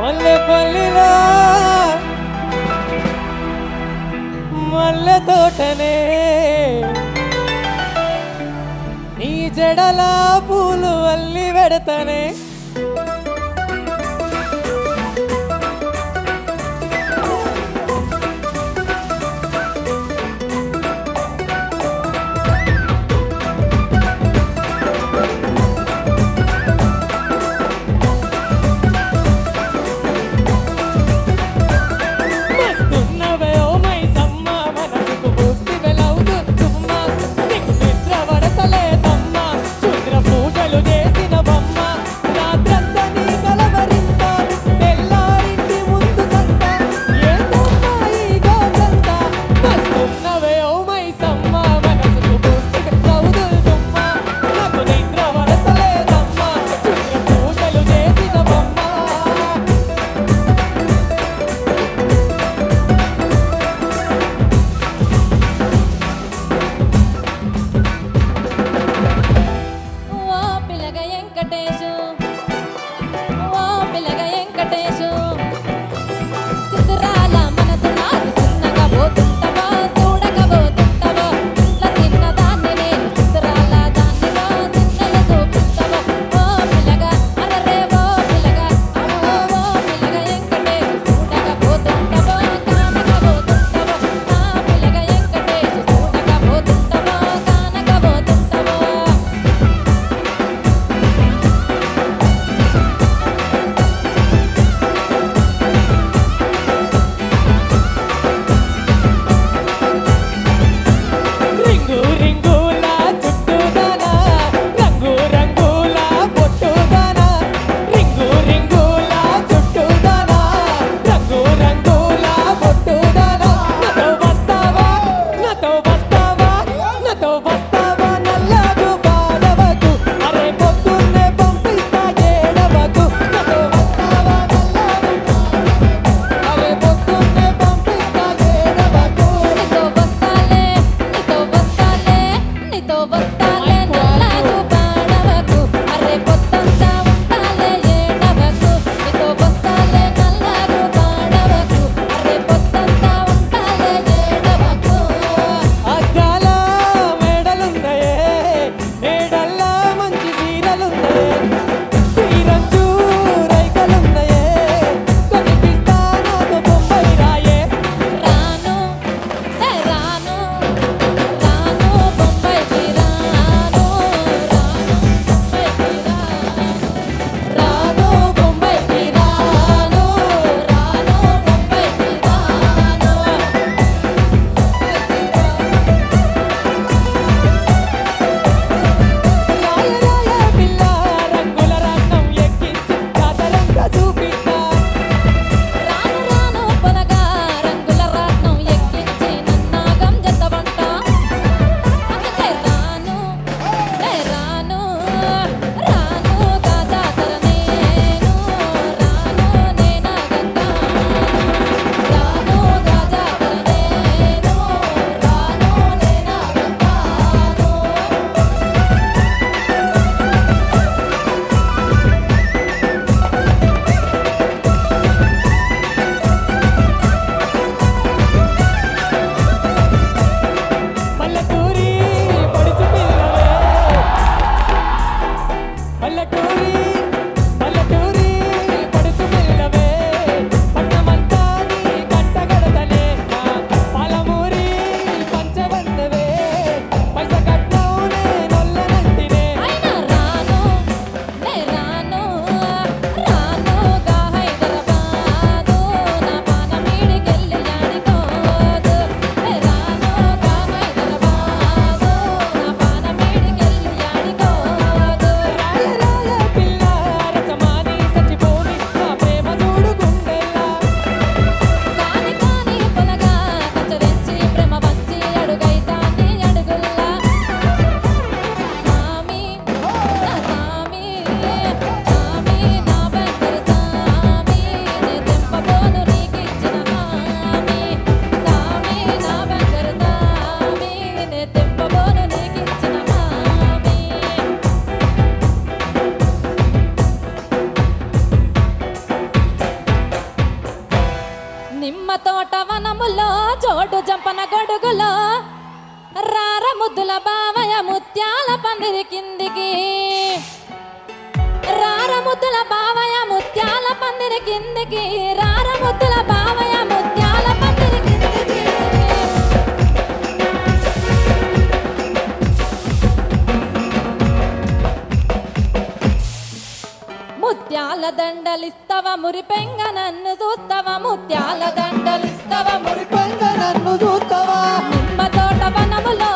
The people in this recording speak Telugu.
మల్లెపల్లిలో మల్లె తోటనే. నీ జడలా పూలు అల్లి పెడతానే Ito ba వనములో చోటు చంపన గొడుగులో. రార ముద్దుల బావయ ముత్యాల పందిరి కిందికి. రార ముద్దుల బావయ ముత్యాల పందిరి కిందికి. రార ముద్దుల బావయ ముత్యాల ముత్యాల దండలిస్తవ మురిపెంగ నన్ను చూస్తవ ముత్యాల దండలిస్తవ మురిపెంగ నన్ను చూస్తావా. నిమ్మ తోట వనములో